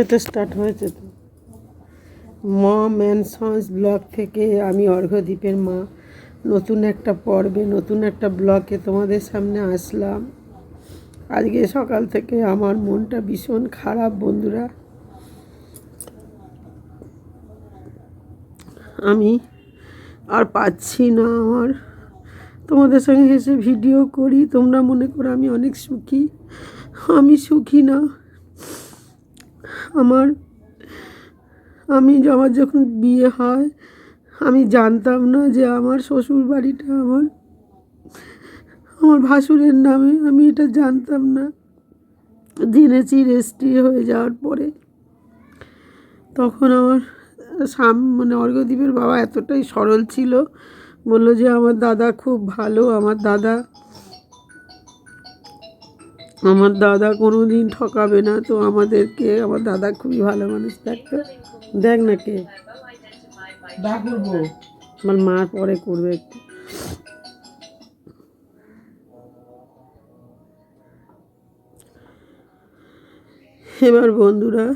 এতে স্টার্ট হয়েছে তো। মা ম্যানসন্স ব্লগ থেকে আমি অর্ঘ্যদ্বীপের মা। নতুন একটা পর্বে, নতুন একটা ব্লগে তোমাদের সামনে আসলাম। আজকে সকাল থেকে আমার মনটা ভীষণ খারাপ, বন্ধুরা। আমি আর পাচ্ছি না আমার। তোমাদের সঙ্গে হেসে ভিডিও করি, তোমরা মনে করো আমি অনেক সুখী। আমি সুখী না। আমার, আমি আমার যখন বিয়ে হয়, আমি জানতাম না যে আমার শ্বশুর বাড়িটা আমার আমার ভাসুরের নামে। আমি এটা জানতাম না। জেনেছি রেজিস্ট্রি হয়ে যাওয়ার পরে তখন আমার সাম মানে অর্ঘ্যদ্বীপের বাবা এতটাই সরল ছিল। বলল যে, আমার দাদা খুব ভালো। আমার দাদা আমার দাদা কোনো দিন ঠকাবে না, তো আমাদেরকে, আমার দাদা খুবই ভালো মানুষ দেখতো দেখ না কে। আমার মা পরে করবে একটু। এবার বন্ধুরা,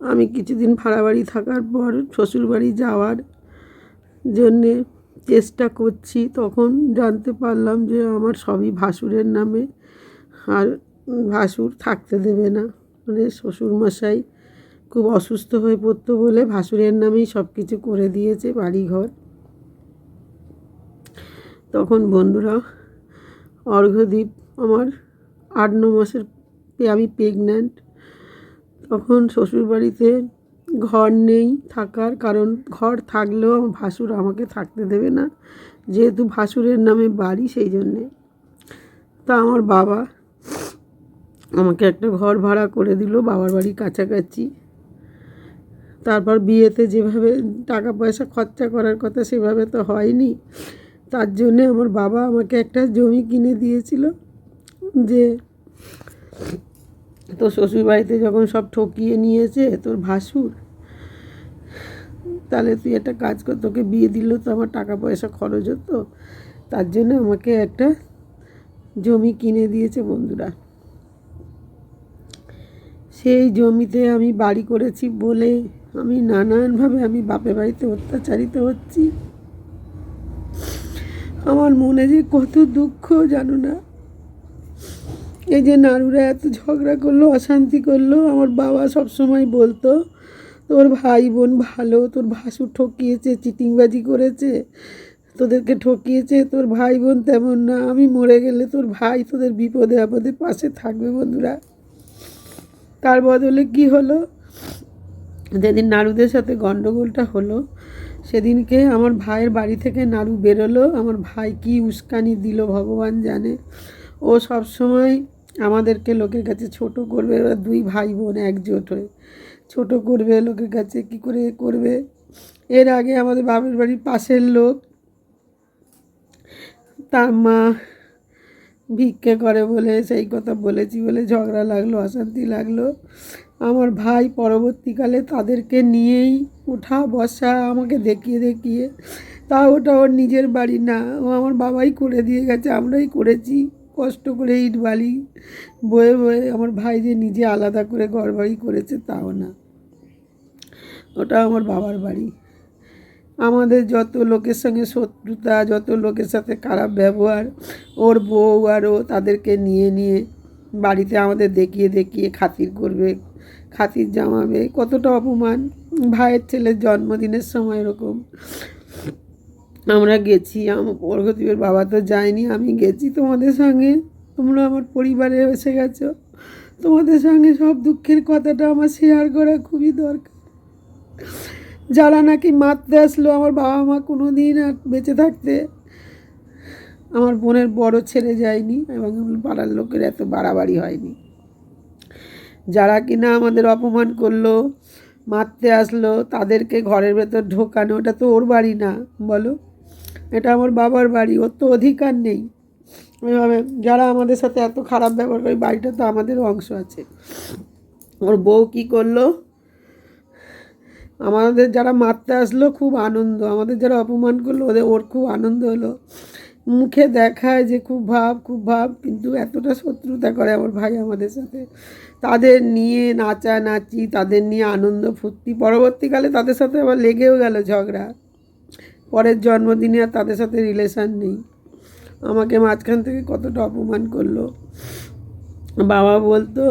আমি কিছুদিন ভাড়া বাড়ি থাকার পর শ্বশুরবাড়ি যাওয়ার জন্যে চেষ্টা করছি, তখন জানতে পারলাম যে আমার সবই ভাসুরের নামে। আর ভাসুর থাকতে দেবে না। মানে শ্বশুরমশাই খুব অসুস্থ হয়ে পড়তো বলে ভাসুরের নামেই সব কিছু করে দিয়েছে বাড়িঘর। তখন বন্ধুরা অর্ঘ্যদ্বীপ আমার আট, ন মাসের আমি প্রেগন্যান্ট তখন শ্বশুরবাড়িতে ঘর নেই থাকার কারণ, ঘর থাকলেও ভাসুর আমাকে থাকতে দেবে না। যেহেতু ভাসুরের নামে বাড়ি সেই জন্যে। তা আমার বাবা আমাকে একটা ঘর ভাড়া করে দিল, বাবার বাড়ি কাছাকাছি। তারপর বিয়েতে যেভাবে টাকা পয়সা খরচা করার কথা সেভাবে তো হয়নি। তার জন্যে আমার বাবা আমাকে একটা জমি কিনে দিয়েছিল যে তোর শ্বশুরবাড়িতে যখন সব ঠকিয়ে নিয়েছে, তোর ভাসুর, তাহলে তুই একটা কাজ কর, তোকে বিয়ে দিলেও তো আমার টাকা পয়সা খরচ হতো। তার জন্য আমাকে একটা জমি কিনে দিয়েছে বন্ধুরা। সেই জমিতে আমি বাড়ি করেছি বলে আমি নানানভাবে আমি বাপে বাড়িতে অত্যাচারিত হচ্ছি। আমার মনে যে কত দুঃখ জানো না? এই যে নারুরা এত ঝগড়া করল, অশান্তি করল, আমার বাবা সব সময় বলতো, তোর ভাই বোন ভালো, তোর ভাসু ঠকিয়েছে, চিটিংবাজি করেছে, তোদেরকে ঠকিয়েছে, তোর ভাই বোন তেমন না, আমি মরে গেলে তোর ভাই তোদের বিপদে আপদে পাশে থাকবে বন্ধুরা। তার বদলে কি হলো? যেদিন নাড়ুদের সাথে গণ্ডগোলটা হলো, সেদিনকে আমার ভাইয়ের বাড়ি থেকে নাড়ু বেরোলো। আমার ভাই কি উস্কানি দিল ভগবান জানে। ও সব সময় আমাদেরকে লোকের কাছে ছোট করবে ওরা দুই ভাই বোন একজোট হয়ে। ছোট করবে, লোকের কাছে কি করে করবে? এর আগে আমাদের বাপের বাড়ির পাশের লোক, তার মা ভিক্ষে করে বলে, সেই কথা বলেছি বলে ঝগড়া লাগল, অশান্তি লাগল। আমার ভাই পরবর্তীকালে তাদেরকে নিয়েই উঠা বসা আমাকে দেখিয়ে দেখিয়ে, তা ওটা ওর নিজের বাড়ি না, ও আমার বাবাই করে দিয়ে গেছে, আমরাই করেছি। কষ্ট করে ইট বালি বয়ে বয়ে আমার ভাই যে নিজে আলাদা করে ঘর বাড়ি করেছে তাও না। ওটা আমার বাবার বাড়ি। আমাদের যত লোকের সঙ্গে শত্রুতা, যত লোকের সাথে খারাপ ব্যবহার, ওর বউ আর ও তাদেরকে নিয়ে নিয়ে বাড়িতে আমাদের দেখিয়ে দেখিয়ে খাতির করবে, খাতির জামাবে। কতটা অপমান। ভাইয়ের ছেলের জন্মদিনের সময় এরকম। আমরা গেছি প্রগতিবের বাবা তো যায়নি, আমি গেছি তোমাদের সঙ্গে। তোমরা আমার পরিবারে এসে গেছো। তোমাদের সঙ্গে সব দুঃখের কথাটা আমার শেয়ার করা খুবই দরকার। যারা নাকি মারতে আসলো, আমার বাবা মা কোনো দিন আর বেঁচে থাকতে আমার বোনের বড় ছেড়ে যায়নি এবং পাড়ার লোকের এত বাড়াবাড়ি হয়নি। যারা কিনা আমাদের অপমান করল, মারতে আসলো, তাদেরকে ঘরের ভেতর ঢোকানো, ওটা তো ওর বাড়ি না, বলো? এটা আমার বাবার বাড়ি, ওর তো অধিকার নেই। এভাবে যারা আমাদের সাথে এত খারাপ ব্যবহার করে, বাড়িটা তো আমাদেরও অংশ আছে। ওর বউ কী করল? আমাদের যারা মারতে আসলো খুব আনন্দ, আমাদের যারা অপমান করল ওদের, ওর খুব আনন্দ হলো। মুখে দেখায় যে খুব ভাব খুব ভাব, কিন্তু এতটা শত্রুতা করে আমার ভাই আমাদের সাথে। তাদের নিয়ে নাচা নাচি তাদের নিয়ে আনন্দ ফুর্তি। পরবর্তীকালে তাদের সাথে আবার লেগেও গেল ঝগড়া। পরের জন্মদিনে আর তাদের সাথে রিলেশান নেই। আমাকে মাঝখান থেকে কতটা অপমান করল। বাবা বলতো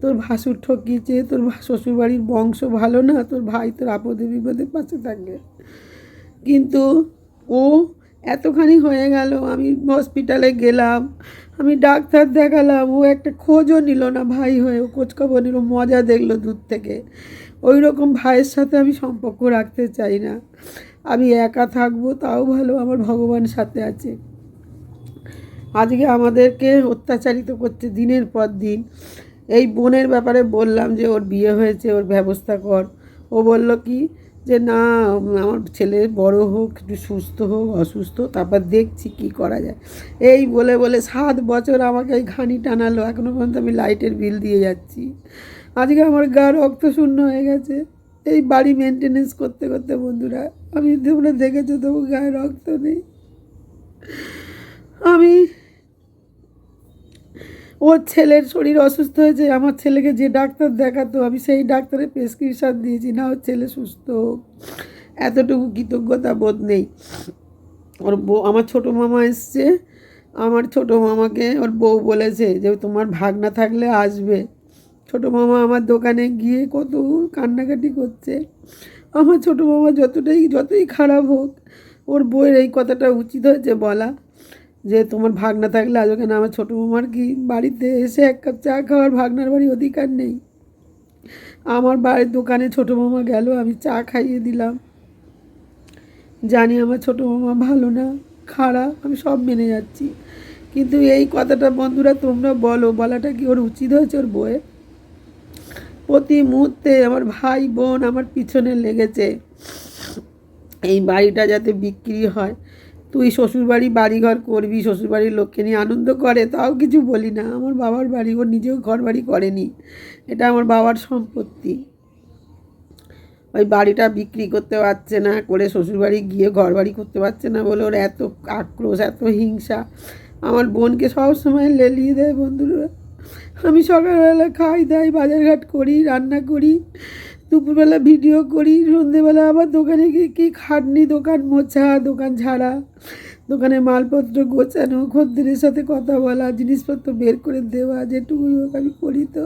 তোর ভাসুর ঠকিয়েছে, তোর শ্বশুরবাড়ির বংশ ভালো না, তোর ভাই তোর আপদে বিপদে পাশে থাকবে কিন্তু ও এতখানি হয়ে গেল, আমি হসপিটালে গেলাম, আমি ডাক্তার দেখালাম, ও একটা খোঁজও নিল না ভাই হয়ে, ও খোঁজখবর নিল, মজা দেখল দূর থেকে। ওই রকম ভাইয়ের সাথে আমি সম্পর্ক রাখতে চাই না। আমি একা থাকব, তাও ভালো, আমার ভগবান সাথে আছে। আজকে আমাদেরকে অত্যাচারিত করছে দিনের পর দিন। এই বোনের ব্যাপারে বললাম যে ওর বিয়ে হয়েছে, ওর ব্যবস্থা কর। ও বলল কি? যে না, আমার ছেলে বড় হোক, একটু সুস্থ হোক, অসুস্থ, তারপর দেখছি কি করা যায়। এই বলে বলে সাত বছর আমাকে এই ঘানি টানালো এখনও পর্যন্ত আমি লাইটের বিল দিয়ে যাচ্ছি। আজকে আমার গা রক্ত শূন্য হয়ে গেছে। এই বাড়ি মেনটেনেন্স করতে করতে বন্ধুরা, আমি তোমরা দেখেছ তবু গায়ে রক্ত নেই। আমি ওর ছেলের শরীর অসুস্থ হয়েছে, আমার ছেলেকে যে ডাক্তার দেখাতো, আমি সেই ডাক্তারের প্রেসক্রিপশান দিয়েছি, না ওর ছেলে সুস্থ এতটুকু কৃতজ্ঞতা বোধ নেই। ওর বউ, আমার ছোটো মামা এসছে, আমার ছোটো মামাকে ওর বউ বলেছে যে তোমার ভাগনা থাকলে আসবে। ছোটো মামা আমার দোকানে গিয়ে কত কান্নাকাটি করছে। আমার ছোটো মামা যতটাই, যতই খারাপ হোক, ওর বউয়ের এই কথাটা উচিত হয়েছে বলা। যে তোমার ভাগনা থাকলে আজ ওখানে আমার ছোটো মামার কি বাড়িতে এসে এক কাপ চা খাওয়ার ভাগনার বাড়ি অধিকার নেই? আমার বাড়ির দোকানে ছোটো মামা গেল, আমি চা খাইয়ে দিলাম। জানি আমার ছোটো মামা ভালো না, খারাপ, আমি সব মেনে যাচ্ছি। কিন্তু এই কথাটা বন্ধুরা তোমরা বলো, বলাটা কি ওর উচিত হয়েছে ওর বউয়ের? প্রতি মুহূর্তে আমার ভাই বোন আমার পিছনে লেগেছে। এই বাড়িটা যাতে বিক্রি হয় তুই শ্বশুরবাড়ি বাড়িঘর করবি, শ্বশুরবাড়ির লোককে নিয়ে আনন্দ করে, তাও কিছু বলি না। আমার বাবার বাড়ি ওর নিজেও ঘর বাড়ি করেনি। এটা আমার বাবার সম্পত্তি। ওই বাড়িটা বিক্রি করতে পারছে না, করে শ্বশুরবাড়ি গিয়ে ঘর বাড়ি করতে পারছে না বলে ওর এত আক্রোশ, এত হিংসা। আমার বোনকে সবসময় লেলিয়ে দেয় বন্ধুরা। আমি সকালবেলা খাই, দাই, বাজারঘাট করি, রান্না করি দুপুরবেলা ভিডিও করি, সন্ধেবেলা আবার দোকানে গিয়ে কী খাটনি, দোকান মোছা, দোকান ঝাড়া, দোকানে মালপত্র গোছানো, খদ্দেরের সাথে কথা বলা, জিনিসপত্র বের করে দেওয়া, যেটুকুই হোক আমি করি তো।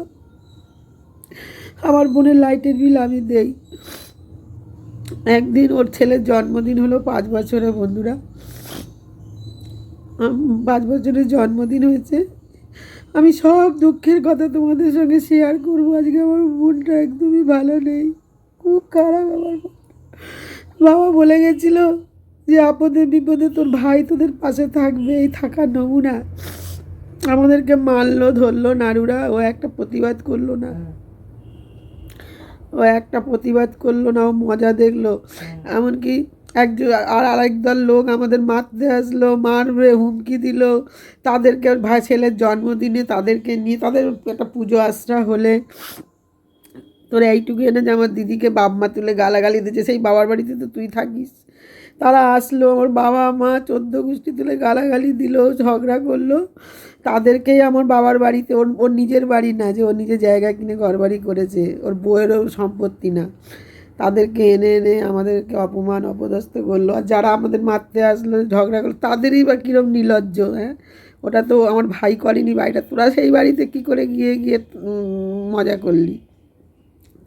আমার বোনের লাইটের বিল আমি দেই। একদিন ওর ছেলের জন্মদিন হলো পাঁচ বছরে বন্ধুরা। পাঁচ বছরের জন্মদিন হয়েছে। আমি সব দুঃখের কথা তোমাদের সঙ্গে শেয়ার করব। আজকে আমার মনটা একদমই ভালো নেই। খুব খারাপ আমার। বাবা বলে গেছিল যে আপদে বিপদে তোর ভাই তোদের পাশে থাকবে। এই থাকার নমুনা আমাদেরকে মারলো ধরলো নারুরা। ও একটা প্রতিবাদ করল না। ও একটা প্রতিবাদ করল না। ও মজা দেখল। এমনকি একজন আর আরেক দল লোক আমাদের মারতে আসলো, মারবে, হুমকি দিল। তাদেরকে ভাই ছেলের জন্মদিনে তাদেরকে নিয়ে তাদের একটা পুজো আশ্রা হলে তোর এইটুকু এনে যে আমার দিদিকে বাপ মা তুলে গালাগালি দিচ্ছে, সেই বাবার বাড়িতে তো তুই থাকিস। তারা আসলো আমার বাবা মা চোদ্দ গোষ্ঠী তুলে গালাগালি দিল, ঝগড়া করল। তাদেরকেই আমার বাবার বাড়িতে, ওর ওর নিজের বাড়ি না যে ওর নিজের জায়গা কিনে ঘর বাড়ি করেছে, ওর বউয়েরও সম্পত্তি না। তাদেরকে এনে এনে আমাদেরকে অপমান, অপদস্থ করল। আর যারা আমাদের মারতে আসলো, ঝগড়া করল, তাদেরই বা কীরকম নির্লজ্জ হ্যাঁ? ওটা তো আমার ভাই করেনি বাড়িটা তোরা সেই বাড়িতে কী করে গিয়ে গিয়ে মজা করলি?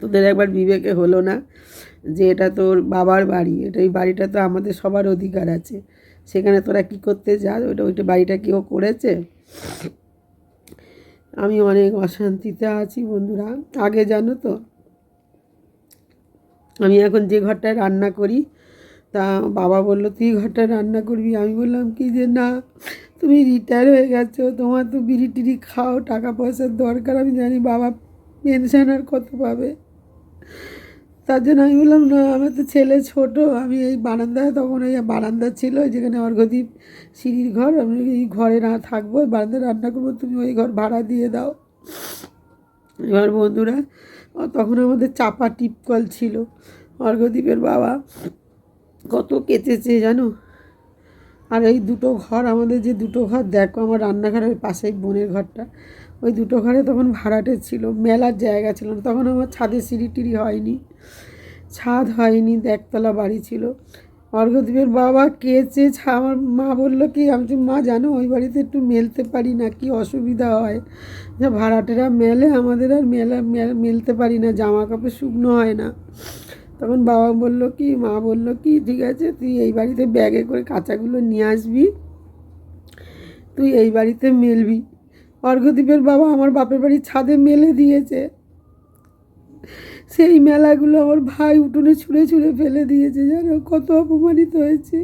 তোদের একবার বিবেকে হলো না যে এটা তোর বাবার বাড়ি। এটা এই বাড়িটা তো আমাদের সবার অধিকার আছে। সেখানে তোরা কি করতে যাস? ওইটা ওইটা বাড়িটা কেউ করেছে? আমি অনেক অশান্তিতে আছি বন্ধুরা। আগে জানো তো আমি এখন যে ঘরটায় রান্না করি, তা বাবা বলল, তুই ঘরটায় রান্না করবি? আমি বললাম, কি যে না। তুমি রিটায়ার হয়ে গেছো, তোমার তো বিড়ি টিড়ি খাও টাকা পয়সার দরকার, আমি জানি বাবা পেনশন আর কত পাবে। তার জন্য আমি বললাম, না, আমার তো ছেলে ছোট, আমি এই বারান্দায় তখন এই বারান্দা ছিল যেখানে অর্ঘদ্বীপ সিঁড়ির ঘর, আমি এই ঘরে না থাকব, ওই বারান্দায় রান্না করব, তুমি ওই ঘর ভাড়া দিয়ে দাও। এবার বন্ধুরা তখন আমাদের চাপা টিপকল ছিল। অর্ঘদ্বীপের বাবা কত কেচেছে জানো? আর এই দুটো ঘর আমাদের যে দুটো ঘর, দেখো আমার রান্নাঘরের পাশেই বোনের ঘরটা। ওই দুটো ঘরে তখন ভাড়াটে ছিল, মেলার জায়গা ছিল না। তখন আমার ছাদে সিঁড়ি টিড়ি হয়নি। ছাদ হয়নি, একতলা বাড়ি ছিল। অর্ঘদ্বীপের বাবা কে ছা আমার মা বলল কি, আমি মা, জানো, ওই বাড়িতে একটু মেলতে পারি না, কি অসুবিধা হয়? যে ভাড়াটেরা মেলে, আমাদের আর মেল- মেলতে পারি না জামা কাপড় শুকনো হয় না। তখন বাবা বলল কি, মা বলল কি, ঠিক আছে, তুই এই বাড়িতে ব্যাগে করে কাঁচাগুলো নিয়ে আসবি, তুই এই বাড়িতে মেলবি। অর্ঘদ্বীপের বাবা আমার বাপের বাড়ির ছাদে মেলে দিয়েছে। সেই মেলাগুলো আমার ভাই উঠোনে ছুঁড়ে ছুঁড়ে ফেলে দিয়েছে, জানো? কত অপমানিত হয়েছে।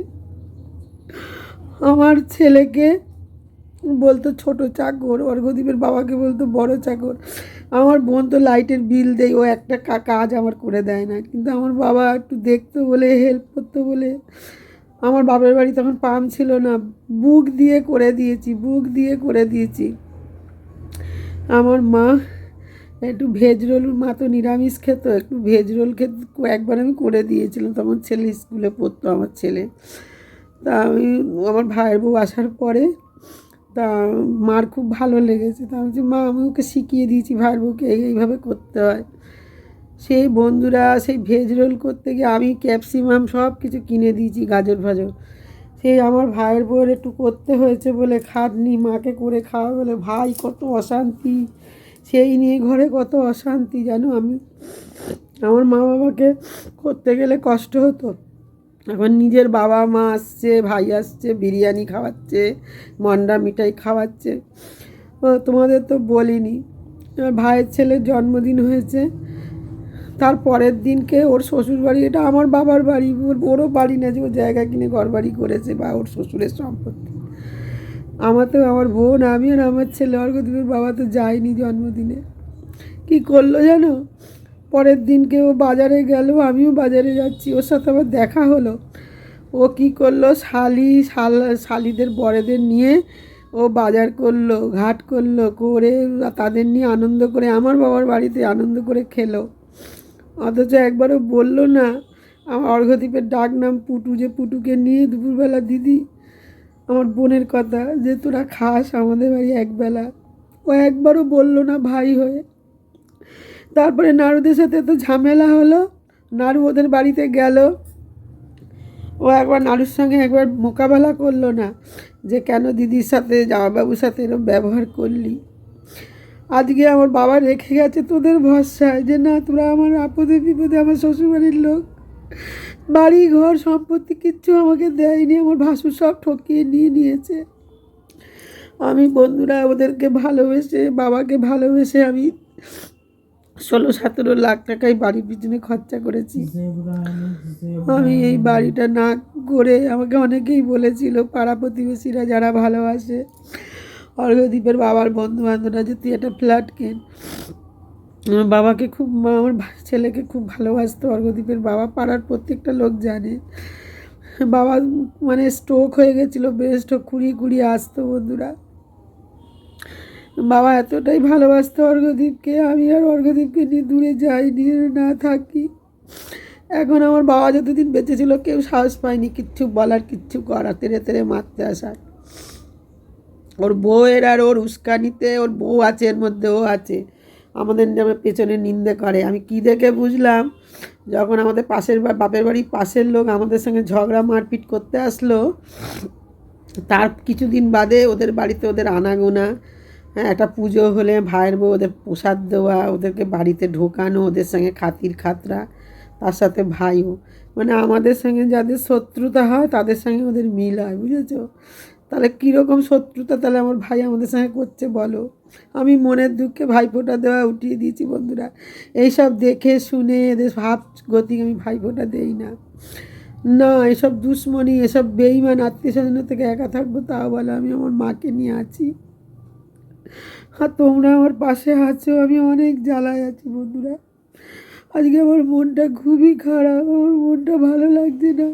আমার ছেলেকে বলতো ছোট চাকর অর্ঘদ্বীপের বাবাকে বলতো বড় চাকর। আমার বোন তো লাইটের বিল দেয়, ও একটা কাজ আমার করে দেয় না। কিন্তু আমার বাবা একটু দেখতো বলে হেল্প করতো বলে। আমার বাবার বাড়ি তখন পাম্প ছিল না, বুক দিয়ে করে দিয়েছি, বুক দিয়ে করে দিয়েছি। আমার মা একটু ভেজ রোল মা তো নিরামিষ খেত, একটু ভেজ রোল খেত, একবার আমি করে দিয়েছিলাম, তখন ছেলে স্কুলে পড়তো আমার ছেলে। তা আমি, আমার ভাইয়ের বউ আসার পরে, তা মার খুব ভালো লেগেছে, তা আমি মা, আমি ওকে শিখিয়ে দিয়েছি, ভাইয়ের বউকে এইভাবে করতে হয়। সেই বন্ধুরা, সেই ভেজ রোল করতে গিয়ে আমি ক্যাপসিমাম সব কিছু কিনে দিয়েছি, গাজর ফাজর সেই আমার ভাইয়ের বউয়ের একটু করতে হয়েছে বলে খাটনি, মাকে করে খাওয়া বলে, ভাই, কত অশান্তি। সেই নিয়ে ঘরে কত অশান্তি, জানো আমি? আমার মা বাবাকে করতে গেলে কষ্ট হতো। এখন নিজের বাবা মা আসছে, ভাই আসছে, বিরিয়ানি খাওয়াচ্ছে, মন্ডা মিঠাই খাওয়াচ্ছে। তোমাদের তো বলিনি। ভাইয়ের ছেলের জন্মদিন হয়েছে। তার পরের দিনকে ওর শ্বশুর বাড়ি এটা আমার বাবার বাড়ি, ওর ওরও বাড়ি না যে ও জায়গা কিনে ঘর বাড়ি করেছে বা ওর শ্বশুরের সম্পত্তি। আমার তো আমার বোন, আমি আর আমার ছেলে অর্ঘদ্বীপের বাবা তো যায়নি জন্মদিনে। কি করল জানো? পরের দিনকে ও বাজারে গেল, আমিও বাজারে যাচ্ছি, ওর সাথে আবার দেখা হলো। ও কি করল? শালি, শাল, শালিদের বড়েদের নিয়ে ও বাজার করল, ঘাট করল, করে তাদের নিয়ে আনন্দ করে, আমার বাবার বাড়িতে আনন্দ করে খেলো। অথচ একবারও বলল না, আমার অর্ঘদ্বীপের ডাক নাম পুটু যে পুটুকে নিয়ে দুপুরবেলা দিদি আমার বোনের কথা, যে তোরা খাস আমাদের বাড়ি একবেলা। ও একবারও বলল না ভাই হয়ে। তারপরে নাড়ুদের সাথে তো ঝামেলা হলো নাড়ু ওদের বাড়িতে গেল। ও একবার নাড়ুর সঙ্গে একবার মোকাবেলা করল না, যে কেন দিদির সাথে জামাবাবুর সাথে এরকম ব্যবহার করলি? আজকে আমার বাবা রেখে গেছে তোদের ভরসায়, যে না তোরা আমার আপদে বিপদে আমার শ্বশুরবাড়ির লোক। বাড়ি ঘর সম্পত্তি কিচ্ছু আমাকে দেয়নি, আমার ভাসুর সব ঠকিয়ে নিয়ে নিয়েছে। আমি বন্ধুরা ওদেরকে ভালোবেসে, বাবাকে ভালোবেসে আমি ষোলো, সতেরো লাখ টাকায় বাড়ির পিছনে খরচা করেছি। আমি এই বাড়িটা না করে আমাকে অনেকেই বলেছিল, পাড়া প্রতিবেশীরা যারা ভালোবাসে অর্ঘদ্বীপের বাবার বন্ধু বান্ধবরা যে তুই একটা ফ্ল্যাট কেন? আমার বাবাকে খুব, আমার ছেলেকে খুব ভালোবাসতো অর্ঘদ্বীপের বাবা। পাড়ার প্রত্যেকটা লোক জানে। বাবা মানে স্ট্রোক হয়ে গেছিল ব্রেন স্ট্রোক কুড়িয়ে কুড়িয়ে আসতো বন্ধুরা। বাবা এতটাই ভালোবাসতো অর্ঘদ্বীপকে আমি আর অর্ঘদ্বীপকে নিয়ে দূরে যাই নিয়ে না থাকি। এখন আমার বাবা যতদিন বেঁচে ছিল, কেউ সাহস পায়নি কিচ্ছু বলার, কিচ্ছু করা তেরে তেরে মারতে আসার। ওর বউয়ের আর ওর উস্কানিতে ওর বউ আছে, এর মধ্যে ও আছে। আমাদের যেমন পেছনে নিন্দে করে। আমি কি দেখে বুঝলাম? যখন আমাদের পাশের বাপের বাড়ির পাশের লোক আমাদের সঙ্গে ঝগড়া, মারপিট করতে আসলো, তার কিছুদিন বাদে ওদের বাড়িতে ওদের আনাগোনা হ্যাঁ একটা পুজো হলে ভাইয়ের বউ ওদের প্রসাদ দেওয়া, ওদেরকে বাড়িতে ঢোকানো, ওদের সঙ্গে খাতির খাতরা, তার সাথে ভাইও। মানে আমাদের সঙ্গে যাদের শত্রুতা হয়, তাদের সঙ্গে ওদের মিল হয়, বুঝেছ? তাহলে কীরকম শত্রুতা তাহলে আমার ভাই আমাদের সঙ্গে করছে বলো? আমি মনের দুঃখে ভাইফোঁটা দেওয়া উঠিয়ে দিয়েছি বন্ধুরা। এইসব দেখে শুনে এদের ভাব গতি আমি ভাইফোঁটা দেই না। না, এসব দুশ্মনী, এসব বেইমান আত্মীয় স্বজনের থেকে একা থাকব তাও বলো, আমি আমার মাকে নিয়ে আছি। আর তোমরা আমার পাশে আছো, আমি অনেক জ্বালায় আছি বন্ধুরা। আজকে আমার মনটা খুবই খারাপ, আমার মনটা ভালো লাগছে না।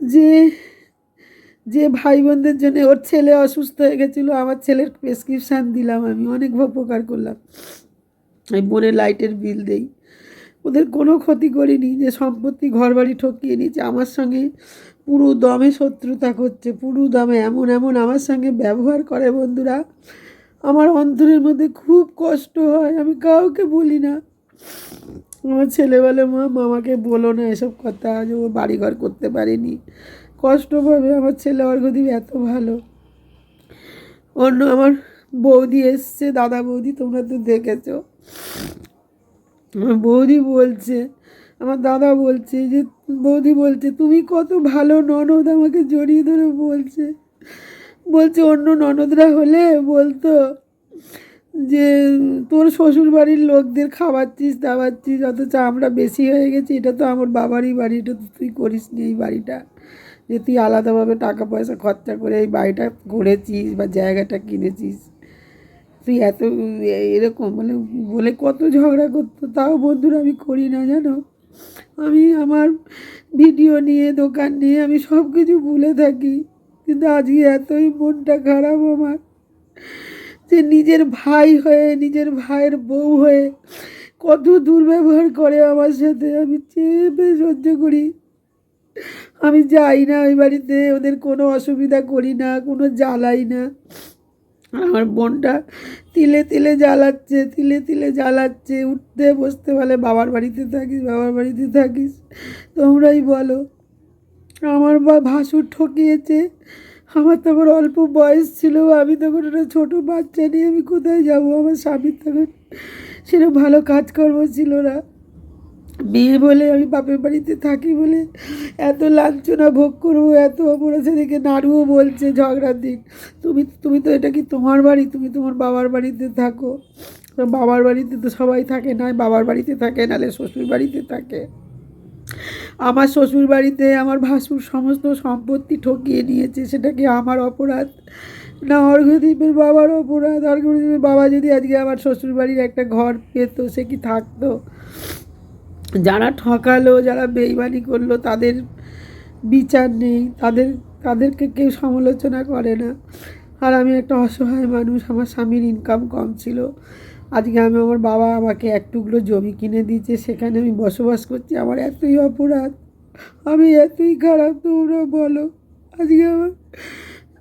যে ভাই বোনদের জন্য ওর ছেলে অসুস্থ হয়ে গেছিল, আমার ছেলের প্রেসক্রিপশান দিলাম আমি, অনেক উপকার করলাম। আমি বোনের লাইটের বিল দেই। ওদের কোনো ক্ষতি করিনি, যে সম্পত্তি ঘর বাড়ি ঠকিয়ে নিয়েছে, আমার সঙ্গে পুরো দমে শত্রুতা করছে, পুরো দমে। এমন এমন আমার সঙ্গে ব্যবহার করে বন্ধুরা। আমার অন্তরের মধ্যে খুব কষ্ট হয়, আমি কাউকে বলি না। আমার ছেলে বলে মা, মামাকে বলো না এসব কথা, যে ও বাড়িঘর করতে পারেনি। কষ্ট পাবে, আমার ছেলে অর্ঘদীপ এত ভালো। অন্য আমার বৌদি এসছে, দাদা বৌদি, তোমরা তো দেখেছ। আমার বৌদি বলছে, আমার দাদা বলছে যে, বৌদি বলছে, তুমি কত ভালো ননদ আমাকে জড়িয়ে ধরে বলছে। বলছে, অন্য ননদরা হলে বলতো যে, তোর শ্বশুর বাড়ির লোকদের খাওয়াচ্ছিস, দাওয়াচ্ছিস, অথচ আমরা বেশি হয়ে গেছি, এটা তো আমার বাবারই বাড়ি, এটা তো তুই করিস নি এই বাড়িটা। যে তুই আলাদাভাবে টাকা পয়সা খরচা করে এই বাড়িটা করেছিস বা জায়গাটা কিনেছিস, তুই এত, এরকম মানে বলে কত ঝগড়া করতো। তাও বন্ধুরা আমি করি না, জানো? আমি আমার ভিডিও নিয়ে, দোকান নিয়ে আমি সব কিছু ভুলে থাকি। কিন্তু আজকে এতই মনটা খারাপ আমার যে নিজের ভাই হয়ে, নিজের ভাইয়ের বউ হয়ে কত দুর্ব্যবহার করে আমার সাথে। আমি চেপে সহ্য করি। আমি যাই না ওই বাড়িতে, ওদের কোনো অসুবিধা করি না, কোনো জ্বালাই না। আমার বোনটা তিলে তিলে জ্বালাচ্ছে, তিলে তিলে জ্বালাচ্ছে, উঠতে, বসতে বলে, বাবার বাড়িতে থাকিস, বাবার বাড়িতে থাকিস, তোমরাই বলো। আমার বা ভাসুর ঠকিয়েছে। আমার তখন অল্প বয়স ছিল, আমি তখন একটা ছোটো বাচ্চা নিয়ে আমি কোথায় যাব? আমার স্বামীর তখন সেরকম ভালো কাজকর্ম ছিল না। মেয়ে বলে আমি বাপের বাড়িতে থাকি বলে এত লাঞ্ছনা ভোগ করব, এত অপরাধ সেদিকে নাড়ুও বলছে ঝগড়ার দিন। তুমি তুমি তো এটা কি তোমার বাড়ি? তুমি তোমার বাবার বাড়িতে থাকো। বাবার বাড়িতে তো সবাই থাকে না, বাবার বাড়িতে থাকে নাহলে শ্বশুর বাড়িতে থাকে। আমার শ্বশুর বাড়িতে আমার ভাসুর সমস্ত সম্পত্তি ঠকিয়ে নিয়েছে সেটা কি আমার অপরাধ। না অর্ঘদ্বীপের বাবার অপরাধ অর্ঘদ্বীপের বাবা যদি আজকে আমার শ্বশুর বাড়ির একটা ঘর পেত, সে কি থাকতো? যারা ঠকালো, যারা বেইমানি করল, তাদের বিচার নেই, তাদের, তাদেরকে কেউ সমালোচনা করে না। আর আমি একটা অসহায় মানুষ, আমার স্বামীর ইনকাম কম ছিল। আজকে আমি আমার বাবা আমাকে এক টুকরো জমি কিনে দিয়েছে, সেখানে আমি বসবাস করছি। আমার এতই অপরাধ, আমি এতই খারাপ, তোমরা বলো। আজকে আমার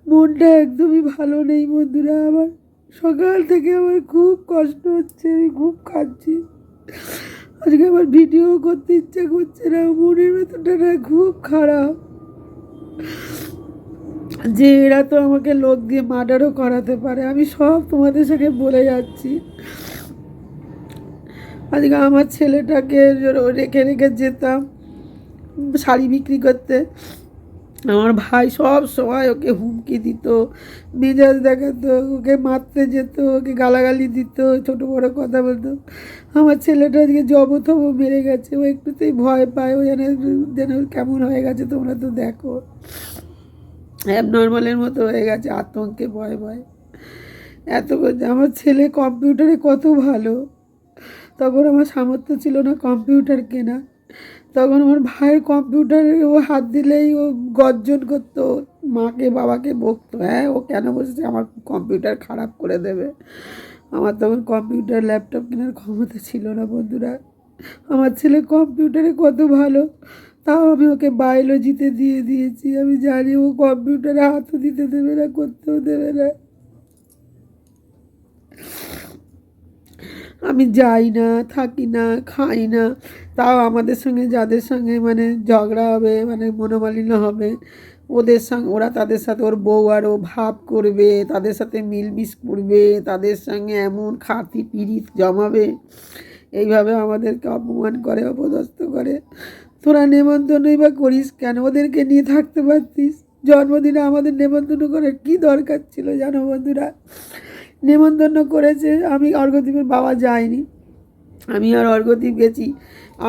মনটা একদমই ভালো নেই বন্ধুরা, আমার সকাল থেকে আমার খুব কষ্ট হচ্ছে, আমি খুব কাঁদছি। আজকে আমার ভিডিও করতে ইচ্ছা করছে না, মনের ভেতরটা না, খুব খারাপ। যে এরা তো আমাকে লোক দিয়ে মার্ডারও করাতে পারে, আমি সব তোমাদের সাথে বলে যাচ্ছি। আজকে আমার ছেলেটাকে রেখে রেখে যেতাম, শাড়ি বিক্রি করতে। আমার ভাই সব সময় ওকে হুমকি দিত মেজাজ দেখাতো, ওকে মারতে যেত, ওকে গালাগালি দিত, ছোটো বড় কথা বলতো। আমার ছেলেটা আজকে জব জবথব মেরে গেছে, ও একটুতেই ভয় পায়, ও যেন যেন কেমন হয়ে গেছে তোমরা তো দেখো। অ্যাবনর্মালের মতো হয়ে গেছে, আতঙ্কে, ভয় ভয়। এত আমার ছেলে কম্পিউটারে কত ভালো। তখন আমার সামর্থ্য ছিল না কম্পিউটার কেনা। তখন আমার ভাইয়ের কম্পিউটারে ও হাত দিলেই ও গর্জন করতো, মাকে, বাবাকে বকতো হ্যাঁ ও কেন বসেছে? আমার কম্পিউটার খারাপ করে দেবে। আমার তখন কম্পিউটার, ল্যাপটপ কেনার ক্ষমতা ছিল না বন্ধুরা। আমার ছেলে কম্পিউটারে কত ভালো, তাও আমি ওকে বায়োলজিতে দিয়ে দিয়েছি। আমি জানি ও কম্পিউটারে হাতও দিতে দেবে না, করতেও দেবে না। আমি যাই না, থাকি না, খাই না। তাও আমাদের সঙ্গে, যাদের সঙ্গে মানে ঝগড়া হবে মানে মনোমালিন্য হবে, ওদের সঙ্গে, ওরা তাদের সাথে ওর বউ আরও ভাব করবে, তাদের সাথে মিলমিশ করবে, তাদের সঙ্গে এমন খাতি পিরিত জমাবে। এইভাবে আমাদেরকে অপমান করে, অপদস্থ করে। তোরা নেমন্তন্নই বা করিস কেন? ওদেরকে নিয়ে থাকতে পারতিস? জন্মদিনে আমাদের নেমন্তন্ন করার কী দরকার ছিল জানো বন্ধুরা? নেমন্তন্ন করেছে। আমি অর্ঘদ্বীপের বাবা যায়নি আমি আর অর্ঘদ্বীপ গেছি।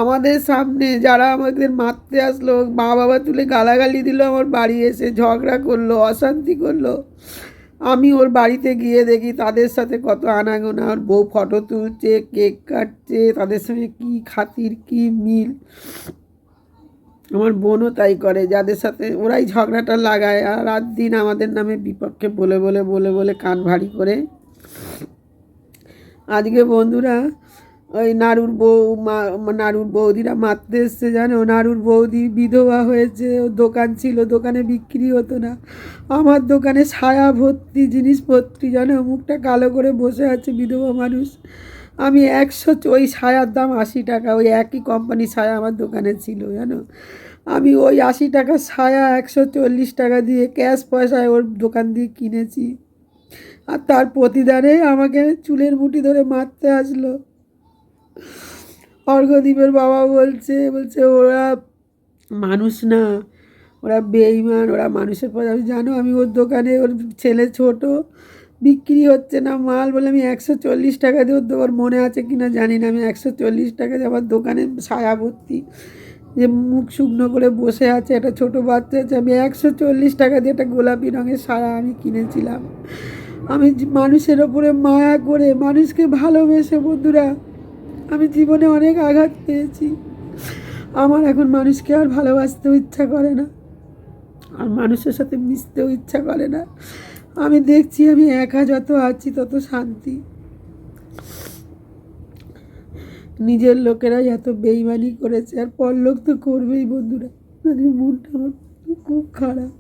আমাদের সামনে যারা আমাদের মারতে আসলো মা বাবা তুলে গালাগালি দিল, আমার বাড়ি এসে ঝগড়া করল, অশান্তি করল। আমি ওর বাড়িতে গিয়ে দেখি তাদের সাথে কত আনাগোনা। ওর বউ ফটো তুলছে, কেক কাটছে, তাদের সঙ্গে কী খাতির, কী মিল। আমার বোনও তাই করে, যাদের সাথে ওরাই ঝগড়াটা লাগায়। আর রাত দিন আমাদের নামে বিপক্ষে বলে বলে বলে বলে কান ভারী করে আজকে বন্ধুরা, ওই নাড়ুর বউ, মা নাড়ুর বৌদিরা মারতে এসছে, জানো? নাড়ুর বৌদি বিধবা হয়েছে ওর দোকান ছিল, দোকানে বিক্রি হতো না। আমার দোকানে ছায়া ভর্তি জিনিসপত্র, জানো? মুখটা কালো করে বসে আছে বিধবা মানুষ। আমি একশো ওই ছায়ার দাম আশি টাকা, ওই একই কোম্পানির ছায়া আমার দোকানে ছিল, জানো? আমি ওই আশি টাকা ছায়া একশো চল্লিশ টাকা দিয়ে ক্যাশ পয়সায় ওর দোকান দিয়ে কিনেছি। আর তার প্রতিদানে আমাকে চুলের মুঠি ধরে মারতে আসলো। অর্ঘদ্বীপের বাবা বলছে বলছে, ওরা মানুষ না, ওরা বেইমান ওরা মানুষের পর আমি জানো, আমি ওর দোকানে ওর ছেলে ছোট, বিক্রি হচ্ছে না মাল বলে আমি একশো চল্লিশ টাকা দিয়ে ওর ওর মনে আছে কি না জানি না, আমি একশো চল্লিশ টাকা দিয়ে আমার দোকানে ছায়া ভর্তি, যে মুখ শুকনো করে বসে আছে, একটা ছোট বাচ্চা আছে, আমি একশো চল্লিশ টাকা দিয়ে একটা গোলাপি রঙের সায়া আমি কিনেছিলাম। আমি মানুষের ওপরে মায়া করে মানুষকে ভালোবেসে, বন্ধুরা, আমি জীবনে অনেক আঘাত পেয়েছি। আমার এখন মানুষকে আর ভালোবাসতেও ইচ্ছা করে না। আর মানুষের সাথে মিশতেও ইচ্ছা করে না। আমি দেখছি আমি একা যত আছি তত শান্তি। নিজের লোকেরাই এত বেইমানি করেছে, আর পর লোক তো করবেই, বন্ধুরা। মনটা আমার খুব খারাপ।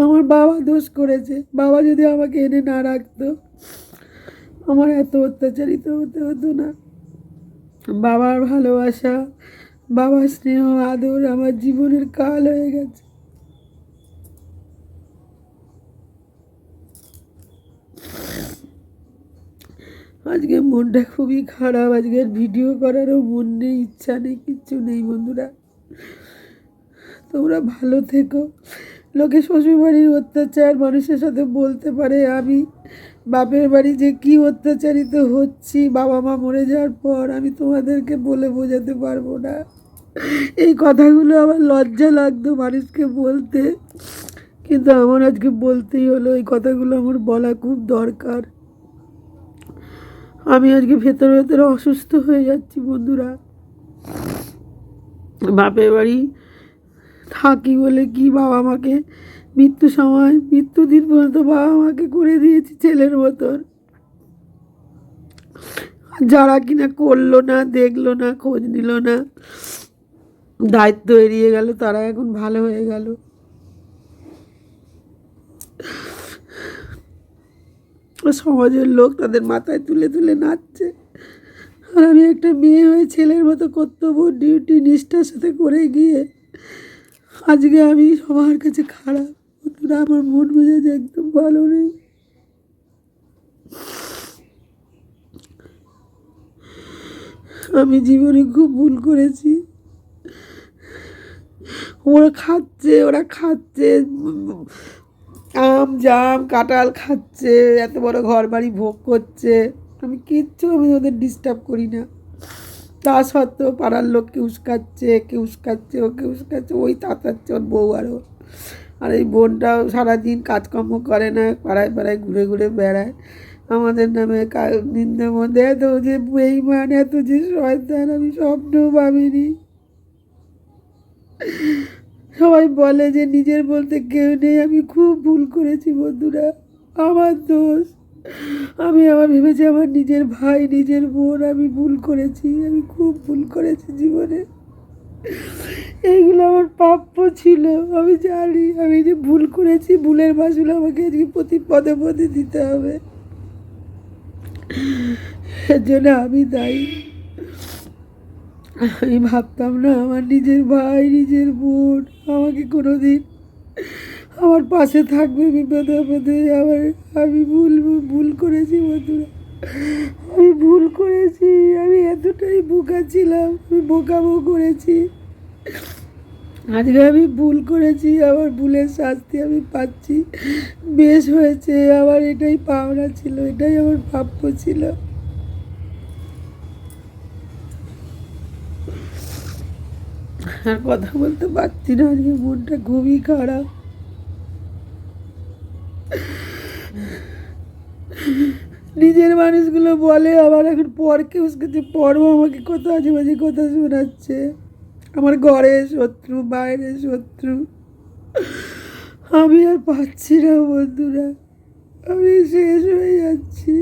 আমার বাবা দোষ করেছে। বাবা যদি আমাকে এনে না রাখতো, আমার এত অত্যাচারিত হতে হতো না। বাবার ভালোবাসা, বাবার স্নেহ, আদর আমার জীবনের কাল হয়ে গেছে। আজকে মনটা খুবই খারাপ আজকের ভিডিও করারও মন নেই, ইচ্ছা নেই, কিচ্ছু নেই বন্ধুরা। তোমরা ভালো থেকো। লোকে শ্বশুরবাড়ির অত্যাচার, মানুষের সাথে বলতে পারে, আমি বাপের বাড়ি যে কি অত্যাচারিত হচ্ছি বাবা মা মরে যাওয়ার পর আমি তোমাদেরকে বলে বোঝাতে পারব না। এই কথাগুলো আমার লজ্জা লাগতো মানুষকে বলতে, কিন্তু আমার আজকে বলতেই হলো, এই কথাগুলো আমার বলা খুব দরকার। আমি আজকে ভেতরে ভেতরে অসুস্থ হয়ে যাচ্ছি বন্ধুরা। বাপের বাড়ি থাকি বলে কি বাবা মাকে মৃত্যু সময়, মৃত্যু দিন পর্যন্ত বাবা মাকে করে দিয়েছি ছেলের মতন। যারা কিনা করল না, দেখল না, খোঁজ নিল না, দায়িত্ব এড়িয়ে গেল, তারা এখন ভালো হয়ে গেল। সমাজের লোক তাদের মাথায় তুলে তুলে নাচছে। আর আমি একটা মেয়ে হয়ে ছেলের মতো কর্তব্য, ডিউটি, নিষ্ঠার সাথে করে গিয়ে আজকে আমি সবার কাছে খারাপ। বন্ধুরা, আমার মন মেজাজ একদম ভালো নেই। আমি জীবনে খুব ভুল করেছি। ওরা খাচ্ছে ওরা খাচ্ছে। আম, জাম, কাঁঠাল খাচ্ছে, এত বড় ঘর বাড়ি ভোগ করছে। আমি কিচ্ছু আমি ওদের ডিস্টার্ব করি না। তা সত্ত্বেও পাড়ার লোক লোককে উস্কাচ্ছে, কে উস্কাচ্ছে ওকে উস্কাচ্ছে, ওই তাতাচ্ছে ওর বউ আরও আর এই বোনটাও সারাদিন কাজকর্ম করে না, পাড়ায় পাড়ায় ঘুরে ঘুরে বেড়ায়। আমাদের নামে নিন্দে মধ্যে এত যে বেইমান এত যে শয়তান, আমি স্বপ্নও ভাবিনি। সবাই বলে যে নিজের বলতে কেউ নেই, আমি খুব ভুল করেছি বন্ধুরা, আমার দোষ। আমি আমার ভেবেছি আমার নিজের ভাই, নিজের বোন, আমি ভুল করেছি, আমি খুব ভুল করেছি জীবনে। এইগুলো আমার প্রাপ্য ছিল, আমি জানি, আমি যে ভুল করেছি, ভুলের মাসুল আমাকে আজকে প্রতি পদে পদে দিতে হবে। এর জন্য আমি দায়ী। আমি ভাবতাম না, আমার নিজের ভাই, নিজের বোন আমাকে কোনো দিন আমার পাশে থাকবে বিপদে আপদে, আবার আমি ভুল ভুল করেছি বন্ধুরা। আমি ভুল করেছি, আমি এতটাই বোকা ছিলাম, আমি বোকামো করেছি। আজকে আমি ভুল করেছি, আবার ভুলের শাস্তি আমি পাচ্ছি। বেশ হয়েছে আবার এটাই পাওনা ছিল, এটাই আমার প্রাপ্য ছিল। আর কথা বলতে পারছি না, আজকে মনটা খুবই খারাপ। নিজের মানুষগুলো বলে, আবার এখন পরকে উস্কেছে পরও আমাকে কত আজে বাজে কথা শোনাচ্ছে। আমার ঘরে শত্রু বাইরে শত্রু। আমি আর পাচ্ছি না বন্ধুরা, আমি শেষ হয়ে যাচ্ছি।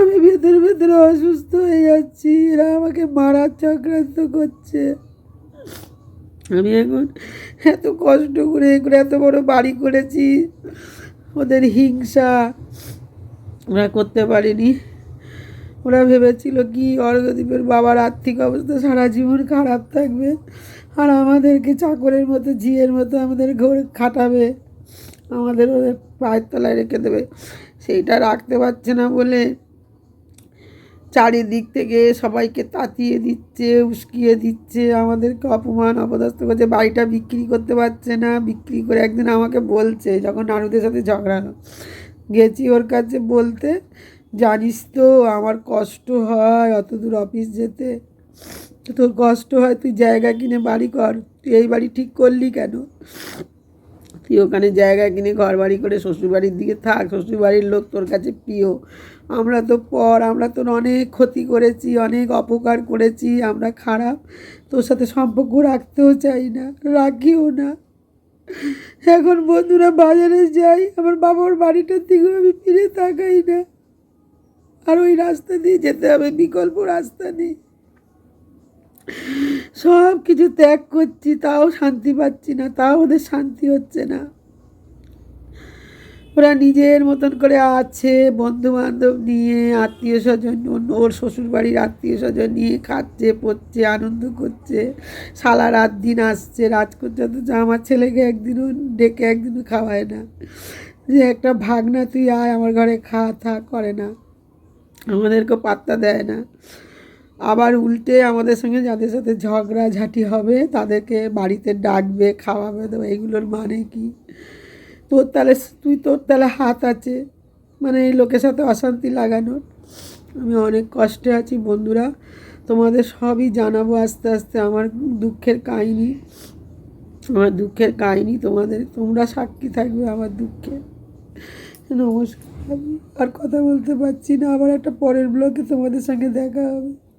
আমি ভেতরে ভেতরে অসুস্থ হয়ে যাচ্ছি, এরা আমাকে মারার চক্রান্ত করছে। আমি এখন এত কষ্ট করে এত বড় বাড়ি করেছি। ওদের হিংসা ওরা করতে পারেনি। ওরা ভেবেছিল কি অর্ঘদ্বীপের বাবার আর্থিক অবস্থা সারা জীবন খারাপ থাকবে আর আমাদেরকে চাকরের মতো, ঝিয়ের মতো আমাদের ঘর খাটাবে। আমাদের ওদের পায়ের তলায় রেখে দেবে। সেইটা রাখতে পারছে না বলে চারিদিক থেকে সবাইকে তাতিয়ে দিচ্ছে, উস্কিয়ে দিচ্ছে, আমাদেরকে অপমান, অপদস্থ করছে, বাড়িটা বিক্রি করতে পারছে না, বিক্রি করে একদিন আমাকে বলছে, যখন নারুদের সাথে ঝগড়া হলো গেছি ওর কাছে বলতে, জানিস তো আমার কষ্ট হয় অত দূর অফিস যেতে, তোর কষ্ট হয়, তুই জায়গা কিনে বাড়ি কর, তুই এই বাড়ি ঠিক করলি কেন? তুই ওখানে জায়গা কিনে ঘর বাড়ি করে শ্বশুরবাড়ির দিকে থাক, শ্বশুরবাড়ির লোক তোর কাছে প্রিয়। আমরা তো পর, আমরা তোর অনেক ক্ষতি করেছি, অনেক অপকার করেছি, আমরা খারাপ। তোর সাথে সম্পর্ক রাখতেও চাই না, রাখিও না। এখন বন্ধুরা বাজারে যাই, আমার বাবার বাড়িটার দিকেও আমি ফিরে তাকাই না। আর ওই রাস্তা দিয়ে যেতে হবে, বিকল্প রাস্তা নেই। সব কিছু ত্যাগ করছি, তাও শান্তি পাচ্ছি না, তাও ওদের শান্তি হচ্ছে না। ওরা নিজের মতন করে আছে বন্ধু বান্ধব নিয়ে আত্মীয় স্বজন ওর শ্বশুরবাড়ির আত্মীয় স্বজন নিয়ে খাচ্ছে, পড়ছে, আনন্দ করছে। সারা রাত দিন আসছে রাজ করছে অথচ আমার ছেলেকে একদিনও ডেকে একদিনও খাওয়ায় না। যে একটা ভাগনা তুই আয়, আমার ঘরে খা, থা, করে না। আমাদেরকে পাত্তা দেয় না। আবার উল্টে আমাদের সঙ্গে যাদের সাথে ঝগড়া ঝাঁটি হবে, তাদেরকে বাড়িতে ডাকবে, খাওয়াবে, দেবে, এগুলোর মানে কি? তোর তাহলে তুই তোর তাহলে হাত আছে। মানে এই লোকের সাথে অশান্তি লাগানোর। আমি অনেক কষ্টে আছি বন্ধুরা। তোমাদের সবই জানাব আস্তে আস্তে আমার দুঃখের কাহিনি। আমার দুঃখের কাহিনি তোমাদের, তোমরা সাক্ষী থাকবে আমার দুঃখে। নমস্কার, আর কথা বলতে পারছি না। আবার একটা পরের ব্লগে তোমাদের সঙ্গে দেখা হবে।